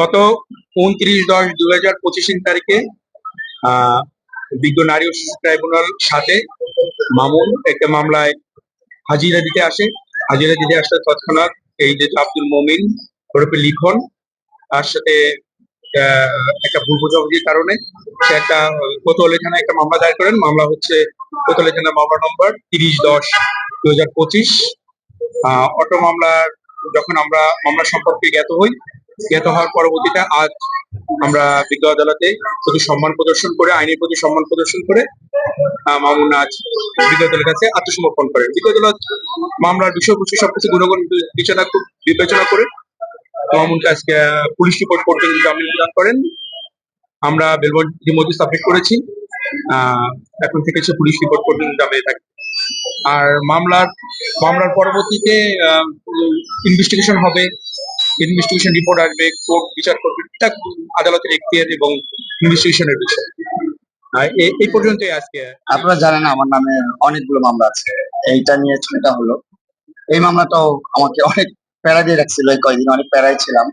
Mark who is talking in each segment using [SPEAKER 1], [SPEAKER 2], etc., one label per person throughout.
[SPEAKER 1] গত উনত্রিশ দশ দু হাজার পঁচিশ তারিখে বিজ্ঞ নারী ও শিশু ট্রাইব্যুনাল সাথে মামুন একটা মামলায় হাজিরা দিতে আসে। হাজিরা দিতে আসলে তৎক্ষণাৎ এই যে আব্দুল মমিন ওরফে লিখন, তার সাথে একটা ভুল বোঝাবুঝির কারণে সে একটা কোতোয়ালি থানায় একটা মামলা দায়ের করেন। মামলা হচ্ছে কোতোয়ালি থানা মামলা নম্বর তিরিশ দশ দু হাজার পঁচিশ অটো মামলার যখন আমরা, মামলা সম্পর্কে জ্ঞাত হই জ্ঞাত হওয়ার পরবর্তীতে আজ আমরা বিজ্ঞ আদালতে প্রতি সম্মান প্রদর্শন করে, আইনের প্রতি সম্মান প্রদর্শন করে মামুন আজ বিজ্ঞ আদালতের কাছে আত্মসমর্পণ করেন। বিজ্ঞ আদালত মামলার বিষয়বস্তু সবকিছু গুণগণ বিবেচনা কর- বিবেচনা করে মামুনকে আজকে পুলিশ রিপোর্ট পর্যন্ত জামিন প্রদান করেন। আমরা বেলবন ইতিমধ্যে সাবমিট করেছি। এখন থেকে সে পুলিশ রিপোর্ট পর্যন্ত জামিনে থাকে আর মামলার মামলার পরবর্তীতে ইনভেস্টিগেশন হবে। ইনভেস্টিগেশন রিপোর্ট আসবে কোর্ট বিচার করবে, এটা আদালতের এখতিয়ার এবং ইনভেস্টিগেশনের বিষয়। এই পর্যন্তই আজকে।
[SPEAKER 2] আপনারা জানেন আমার নামে অনেকগুলো মামলা আছে। এইটা নিয়ে ছয়টা হলো। এই মামলাটাও আমাকে অনেক প্যারা দিয়ে রাখছিল, এই কয়দিন অনেক প্যারাই ছিলাম।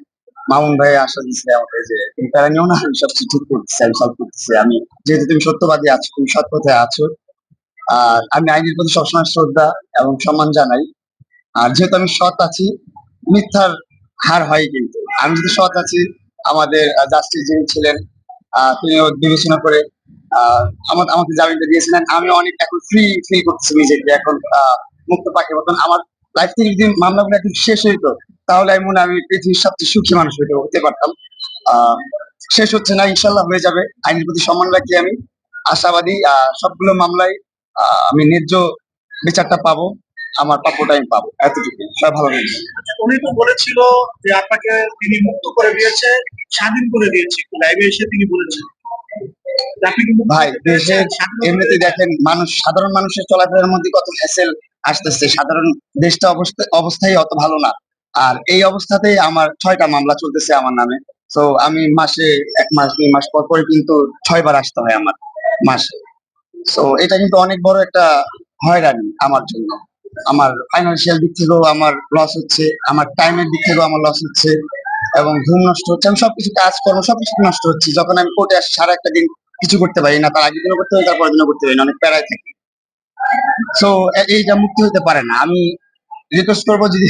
[SPEAKER 2] মামুন ভাই আশা দিচ্ছে আমাকে যে, তুমি প্যারা নিও না, আমি সবকিছু ঠিক করতেছি, আমি সলভ করতেছি। আমি, যেহেতু তুমি সত্যবাদী আছো, তুমি সৎ পথে আছো, আর আমি আইনের প্রতি সবসময় শ্রদ্ধা এবং সম্মান জানাই। আর যেহেতু আমি সৎ আছি, মিথ্যার হার হয় কিন্তু। আমি যদি সৎ আছি, আমাদের জাস্টিস যিনি ছিলেন তিনিও বিবেচনা করে আমাকে জামিনটা দিয়েছিলেন। আমি অনেক এখন ফ্রি ফ্রি করতেছি নিজেকে এখন মুক্ত পাখি মতন। আমার লাইফ থেকে যদি মামলাগুলো একদম শেষ হইতো, তাহলে আমি মনে আমি পৃথিবীর সবচেয়ে সুখী মানুষ হইতে হতে পারতাম। শেষ হচ্ছে না ইনশাল্লাহ হয়ে যাবে। আইনের প্রতি সম্মান রাখি আমি। আশাবাদী সবগুলো মামলায় আমি ন্যায্য বিচারটা পাবো। আমার প্রাপ্যটা আমি পাবো। এতটুকু সবাই ভালো থাকবেন।
[SPEAKER 3] উনি তো বলেছিল যে আপনাকে তিনি মুক্ত করে দিয়েছে স্বাধীন করে দিয়েছে লাইভে এসে তিনি বলেছেন।
[SPEAKER 2] ভাই দেশের এমনিতে দেখেন মানুষ সাধারণ মানুষের চলাফেরার মধ্যে কত হ্যাসেল আসতেছে। সাধারণ দেশটা অবস্থা অবস্থাই অত ভালো না। আর এই অবস্থাতেই আমার ছয়টা মামলা চলতেছে আমার নামে। তো আমি মাসে এক মাস দুই মাস পর পরে কিন্তু ছয়বার আসতে হয় আমার মাসে। তো এটা কিন্তু অনেক বড় একটা হয়রানি আমার জন্য। আমার ফাইন্যান্সিয়াল দিক থেকেও আমার লস হচ্ছে আমার টাইমের দিক থেকেও আমার লস হচ্ছে এবং ঘুম নষ্ট হচ্ছে। আমি সবকিছু কাজ কর্ম সবকিছু নষ্ট হচ্ছে। যখন আমি কোর্টে আসি সারা একটা দিন কিছু করতে পারি না। তার আগের দিনও করতে পারি তারপরের দিনও করতে পারি না। অনেক প্যারায় থাকি। সো এইটা মুক্তি হতে পারে না। আমি রিকোয়েস্ট করব যদি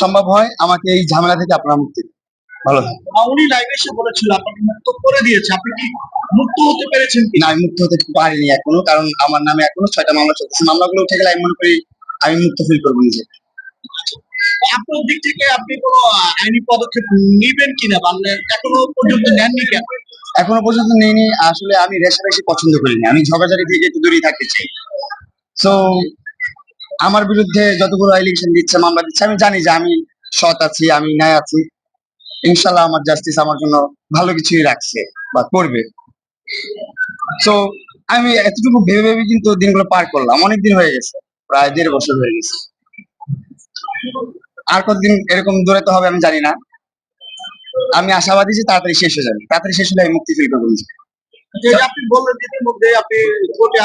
[SPEAKER 2] সম্ভব হয় আমাকে এই ঝামেলা থেকে আপনারা মুক্তি ভালো
[SPEAKER 3] উনি লাইভে এসে বলেছিল আপনাকে মুক্ত করে দিয়েছে। আপনি কি মুক্ত হতে পেরেছেন
[SPEAKER 2] না আমি মুক্ত হতে পারিনি এখনও কারণ আমার নামে এখনও ছয়টা মামলা চলতেছে। মামলাগুলো উঠে গেলে আমি মনে করি আমি মুক্ত ফিল করব নিজে।
[SPEAKER 3] আপনার দিক থেকে আপনি কোনো আইনি পদক্ষেপ নিবেন কিনা? বা এখনও পর্যন্ত নেননি কেন?
[SPEAKER 2] এখনও পর্যন্ত নেইনি আসলে আমি রেশারেশি পছন্দ করি না। আমি ঝগড়াঝাড়ি থেকে একটু দূরেই থাকতে চাই। তো আমার বিরুদ্ধে যতগুলো এলিগেশন দিচ্ছে মামলা দিচ্ছে আমি জানি যে আমি সৎ আছি আমি ন্যায় আছি। ইনশাল্লাহ আমার জাস্টিস আমার জন্য ভালো কিছুই রাখছে বা করবে। তো আমি এতটুকু ভেবে ভেবে কিন্তু দিনগুলো পার করলাম। অনেক দিন হয়ে গেছে। প্রায় দেড় বছর হয়ে গেছে। আর কতদিন এরকম দূরাতে হবে আমি জানি না। আমি আশাবাদী যে তাড়াতাড়ি শেষ হয়ে যাবে। তাড়াতাড়ি শেষ হলে আমি মুক্তি ফিল করব নিজে।
[SPEAKER 3] যে যে আপনি বললেন ইতিমধ্যে আপনি কোর্টে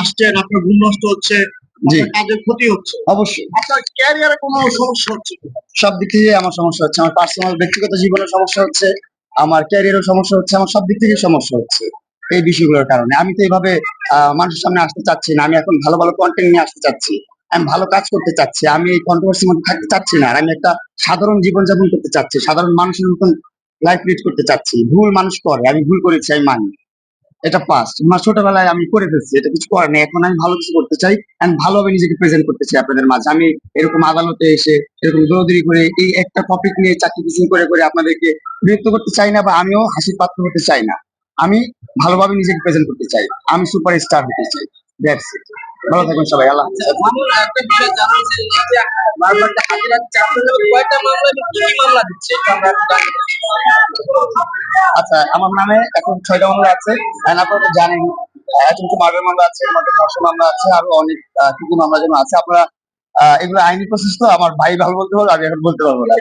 [SPEAKER 3] আসছেন আপনার ঘুম নষ্ট হচ্ছে কাজের ক্ষতি হচ্ছে।
[SPEAKER 2] অবশ্যই।
[SPEAKER 3] আপনার ক্যারিয়ারে কোনো সমস্যা হচ্ছে
[SPEAKER 2] সব দিক থেকে আমার সমস্যা হচ্ছে। আমার পার্সোনাল ব্যক্তিগত জীবনের সমস্যা হচ্ছে। আমার ক্যারিয়ারের সমস্যা হচ্ছে। আমার সব দিক থেকে সমস্যা হচ্ছে এই বিষয়গুলোর কারণে। আমি তো এইভাবে মানুষের সামনে আসতে চাচ্ছি না। আমি এখন ভালো ভালো কন্টেন্ট নিয়ে আসতে চাচ্ছি। আমি ভালো কাজ করতে চাচ্ছি। আমি এই কন্ট্রোভার্সির মধ্যে থাকতে চাচ্ছি না। আমি একটা সাধারণ জীবনযাপন করতে চাচ্ছি। সাধারণ মানুষের মতন লাইফ লিড করতে চাচ্ছি। ভুল মানুষ করে। আমি ভুল করেছি, আমি মানি। এটা পাস্ট আমার ছোটবেলায় আমি করে ফেলছি। এটা কিছু করার নেই। এখন আমি ভালো কিছু করতে চাই আমি ভালোভাবে নিজেকে প্রেজেন্ট করতে চাই আপনাদের মাঝে। আমি এরকম আদালতে এসে এরকম দৌড়দৌড়ি করে এই একটা টপিক নিয়ে চাকরি পিছিয়ে করে করে আপনাদেরকে বিরক্ত করতে চাই না বা আমিও হাসির পাত্র হতে চাই না। আমি ভালোভাবে নিজেকে প্রেজেন্ট করতে চাই। আমি সুপার স্টার হতে চাই। দ্যাটস ইট ভালো থাকবেন সবাই আল্লাহ। আচ্ছা আমার নামে এখন ছয়টা মামলা আছে। আপনারা তো জানেন এখন তো মার্ডার মামলা আছে মধ্যে ধর্ষণ মামলা আছে আরও অনেক আহ, কি কি মামলা যেন আছে। আপনারা আহ, এগুলো আইনি প্রসেস তো আমার ভাই ভালো বলতে পারব আমি এখন বলতে পারব না।